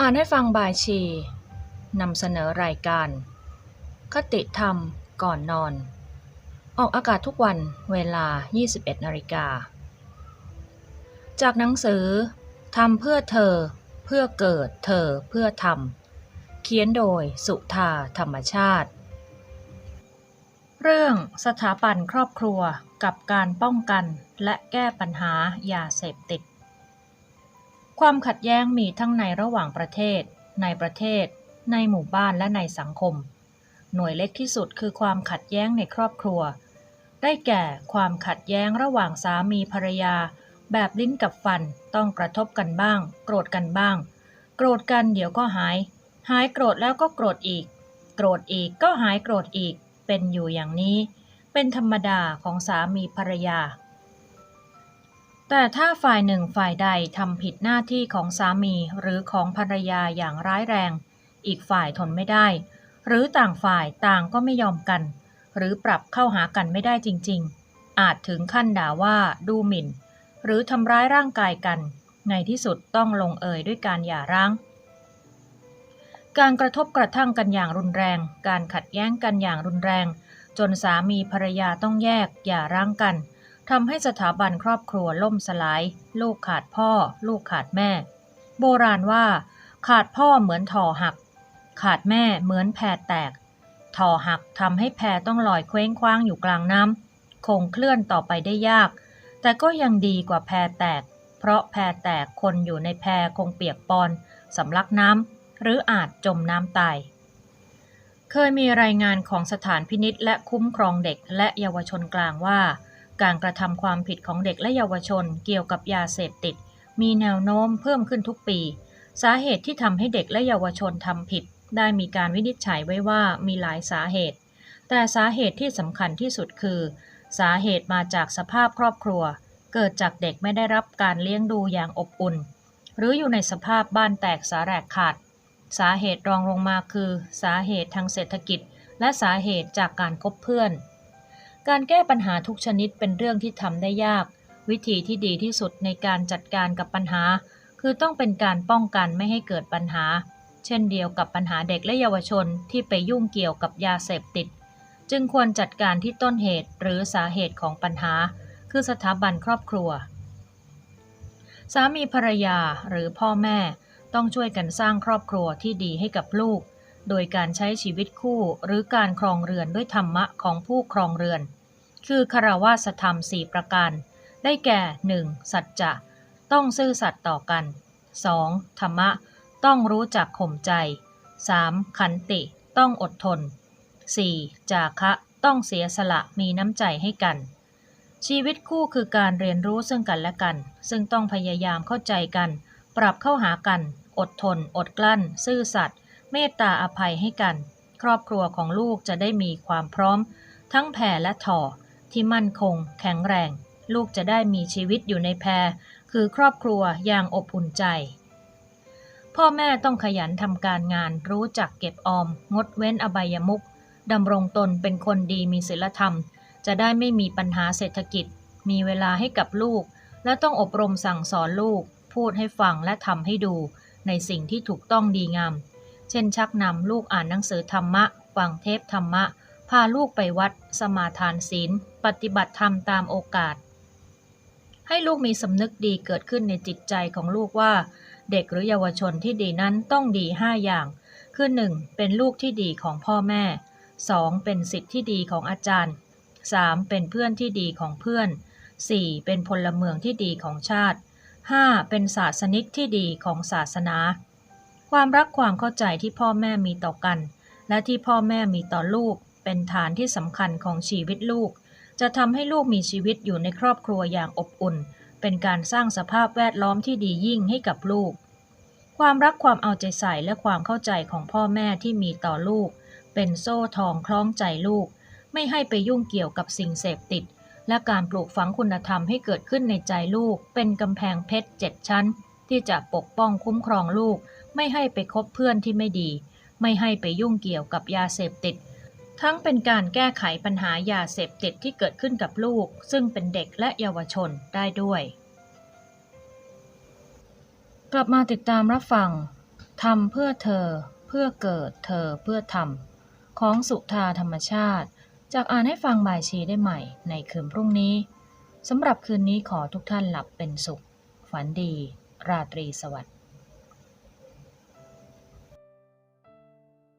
อ่านให้ฟังบายชีนำเสนอรายการ คติธรรมก่อนนอน ออกอากาศทุกวันเวลา 21นาฬิกา จากหนังสือทำเพื่อเธอ เพื่อเกิดเธอเพื่อทำเขียนโดยสุธาธรรมชาติ เรื่องสถาบันครอบครัวกับการป้องกันและแก้ปัญหายาเสพติด ความขัดแย้งมีทั้งในระหว่างประเทศ ในประเทศ ในหมู่บ้านและในสังคม หน่วยเล็กที่สุดคือความขัดแย้งในครอบครัว ได้แก่ความขัดแย้งระหว่างสามีภรรยา แบบลิ้นกับฟันต้องกระทบกันบ้าง โกรธกันบ้าง โกรธกันเดี๋ยวก็หาย หายโกรธแล้วก็โกรธอีก โกรธอีกก็หายโกรธอีก เป็นอยู่อย่างนี้ เป็นธรรมดาของสามีภรรยา แต่ถ้าฝ่ายหนึ่งฝ่ายใดทำผิดหน้าที่ของสามีหรือของภรรยาอย่างร้ายแรง อีกฝ่ายทนไม่ได้ หรือต่างฝ่ายต่างก็ไม่ยอมกัน หรือปรับเข้าหากันไม่ได้จริง ๆ อาจถึงขั้นด่าว่าดูหมิ่น หรือทำร้ายร่างกายกัน ในที่สุดต้องลงเอยด้วยการหย่าร้าง การกระทบกระทั่งกันอย่างรุนแรง การขัดแย้งกันอย่างรุนแรง จนสามีภรรยาต้องแยกหย่าร้างกัน ทำให้สถาบันครอบครัวล่มสลาย ลูกขาดพ่อ ลูกขาดแม่ โบราณว่า ขาดพ่อเหมือนถ่อหัก ขาดแม่เหมือนแพแตกถ่อหักทำให้แพต้องลอยเคว้งคว้างอยู่กลางน้ำคงเคลื่อนต่อไปได้ยาก แต่ก็ยังดีกว่าแพแตก เพราะแพแตกคนอยู่ในแพคงเปียกปอนสำลักน้ำหรืออาจจมน้ำตายเคยมีรายงานของสถานพินิษและคุ้มครองเด็กและเยาวชนกลางว่า การกระทำความผิดของเด็กและเยาวชนเกี่ยวกับยาเสพติด มีแนวโน้มเพิ่มขึ้นทุกปี สาเหตุที่ทำให้เด็กและเยาวชนทำผิด ได้มีการวินิจฉัยไว้ว่ามีหลายสาเหตุ แต่สาเหตุที่สำคัญที่สุดคือ สาเหตุมาจากสภาพครอบครัว เกิดจากเด็กไม่ได้รับการเลี้ยงดูอย่างอบอุ่น หรืออยู่ในสภาพบ้านแตกสาแหรกขาด สาเหตุรองลงมาคือ สาเหตุทางเศรษฐกิจ และสาเหตุจากการคบเพื่อน การแก้ปัญหาทุกชนิดเป็นเรื่องที่ทำได้ยาก วิธีที่ดีที่สุดในการจัดการกับปัญหา คือต้องเป็นการป้องกันไม่ให้เกิดปัญหา เช่นเดียวกับปัญหาเด็กและเยาวชนที่ไปยุ่งเกี่ยวกับยาเสพติด จึงควรจัดการที่ต้นเหตุหรือสาเหตุของปัญหา คือสถาบันครอบครัว สามีภรรยาหรือพ่อแม่ต้องช่วยกันสร้างครอบครัวที่ดีให้กับลูก โดยการใช้ชีวิตคู่หรือการครองเรือนด้วยธรรมะของผู้ครองเรือน คือคารวะธรรมสี่ประการ ได้แก่ 1. สัจจะ ต้องซื่อสัตย์ต่อกัน 2. ธรรมะ ต้องรู้จักข่มใจ 3. ขันติ ต้องอดทน 4. จาคะ ต้องเสียสละมีน้ำใจให้กัน ชีวิตคู่คือการเรียนรู้ซึ่งกันและกัน ซึ่งต้องพยายามเข้าใจกัน ปรับเข้าหากัน อดทน อดกลั้น ซื่อสัตย์ เมตตาอภัยให้กัน ครอบครัวของลูกจะได้มีความพร้อม ทั้งแผ่และถ่อที่มั่นคง แข็งแรง ลูกจะได้มีชีวิตอยู่ในแพรคือครอบครัวอย่างอบอุ่นใจ พ่อแม่ต้องขยันทำการงานรู้จักเก็บออม งดเว้นอบายมุขดำรงตนเป็นคนดีมีศีลธรรม จะได้ไม่มีปัญหาเศรษฐกิจ มีเวลาให้กับลูก และต้องอบรมสั่งสอนลูก พูดให้ฟังและทำให้ดู ในสิ่งที่ถูกต้องดีงาม เช่นชักนำลูกอ่านหนังสือธรรมะ ฟังเทพธรรมะ พาลูกไปวัด สมาทานศีล ปฏิบัติธรรมตามโอกาส ให้ลูกมีสำนึกดีเกิดขึ้นในจิตใจของลูกว่า เด็กหรือเยาวชนที่ดีนั้นต้องดี5อย่าง คือ 1. เป็นลูกที่ดีของพ่อแม่ 2. เป็นสิทธิ์ที่ดีของอาจารย์ 3. เป็นเพื่อนที่ดีของเพื่อน 4. เป็นพลเมืองที่ดีของชาติ 5. เป็นศาสนิกที่ดีของศาสนา ความรักความเข้าใจที่พ่อแม่มีต่อกัน และที่พ่อแม่มีต่อลูก เป็นฐานที่สำคัญของชีวิตลูก จะทำให้ลูกมีชีวิตอยู่ในครอบครัวอย่างอบอุ่น เป็นการสร้างสภาพแวดล้อมที่ดียิ่งให้กับลูก ความรักความเอาใจใส่และความเข้าใจของพ่อแม่ที่มีต่อลูก เป็นโซ่ทองคล้องใจลูก ไม่ให้ไปยุ่งเกี่ยวกับสิ่งเสพติด และการปลูกฝังคุณธรรมให้เกิดขึ้นในใจลูก เป็นกำแพงเพชรเจ็ดชั้น ที่จะปกป้องคุ้มครองลูก ไม่ให้ไปคบเพื่อนที่ไม่ดี ไม่ให้ไปยุ่งเกี่ยวกับยาเสพติด ทั้งเป็นการแก้ไขปัญหายาเสพติดที่เกิดขึ้นกับลูก ซึ่งเป็นเด็กและเยาวชนได้ด้วย กลับมาติดตามรับฟังทำเพื่อเธอ เพื่อเกิดเธอเพื่อทำของสุธาธรรมชาติ จากอ่านให้ฟังบายชีได้ใหม่ในคืนพรุ่งนี้สำหรับคืนนี้ขอทุกท่านหลับเป็นสุข ฝันดี ราตรีสวัสดิ์